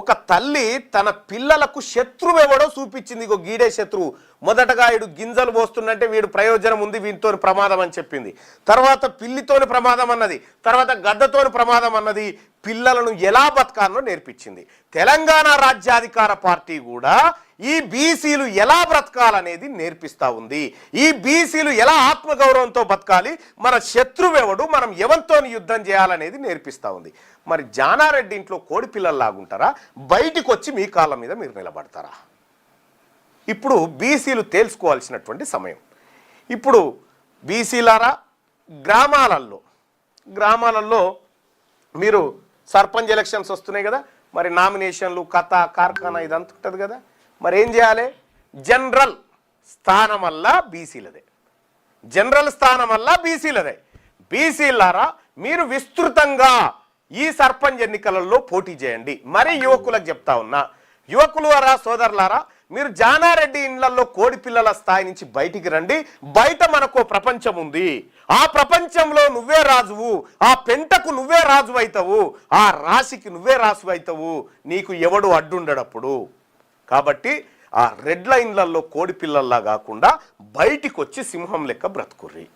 ఒక తల్లి తన పిల్లలకు శత్రువు ఎవడో చూపించింది. ఇగో గీడే శత్రువు. మొదటగా వీడు గింజలు పోస్తుందంటే వీడు ప్రయోజనం ఉంది వీనితో ప్రమాదం అని చెప్పింది. తర్వాత పిల్లితోని ప్రమాదం అన్నది తర్వాత గద్దతోని ప్రమాదం అన్నది పిల్లలను ఎలా బతకాలనో నేర్పించింది. తెలంగాణ రాజ్యాధికార పార్టీ కూడా ఈ బీసీలు ఎలా బ్రతకాలనేది నేర్పిస్తా ఉంది. ఈ బీసీలు ఎలా ఆత్మగౌరవంతో బతకాలి మన శత్రువెవడు మనం ఎవరితో యుద్ధం చేయాలనేది నేర్పిస్తా ఉంది. మరి జానారెడ్డి ఇంట్లో కోడి పిల్లల్లాగుంటారా? బయటికి వచ్చి మీ కాళ్ళ మీద మీరు నిలబడతారా? ఇప్పుడు బీసీలు తేల్చుకోవాల్సినటువంటి సమయం. ఇప్పుడు బీసీలారా గ్రామాలలో గ్రామాలలో మీరు సర్పంచ్ ఎలక్షన్స్ వస్తున్నాయి కదా మరి నామినేషన్లు కథ కార్ఖానా ఇదంతా ఉంటుంది కదా. మరి ఏం చేయాలి? జనరల్ స్థానం వల్ల బీసీలదే. జనరల్ స్థానం వల్ల బీసీలదే. బీసీలారా మీరు విస్తృతంగా ఈ సర్పంచ్ ఎన్నికలలో పోటీ చేయండి. మరి యువకులకు చెప్తా ఉన్నా యువకులారా సోదరులారా మీరు జానారెడ్డి ఇండ్లలో కోడి పిల్లల స్థాయి నుంచి బయటికి రండి. బయట మనకు ప్రపంచం ఉంది. ఆ ప్రపంచంలో నువ్వే రాజువు ఆ పెంటకు నువ్వే రాజు అవుతావు ఆ రాశికి నువ్వే రాసు అవుతావు నీకు ఎవడు అడ్డుండడప్పుడు? కాబట్టి ఆ రెడ్ లైన్లలో కోడి పిల్లల్లా కాకుండా బయటికి వచ్చి సింహం లెక్క బ్రతుకుర్రి.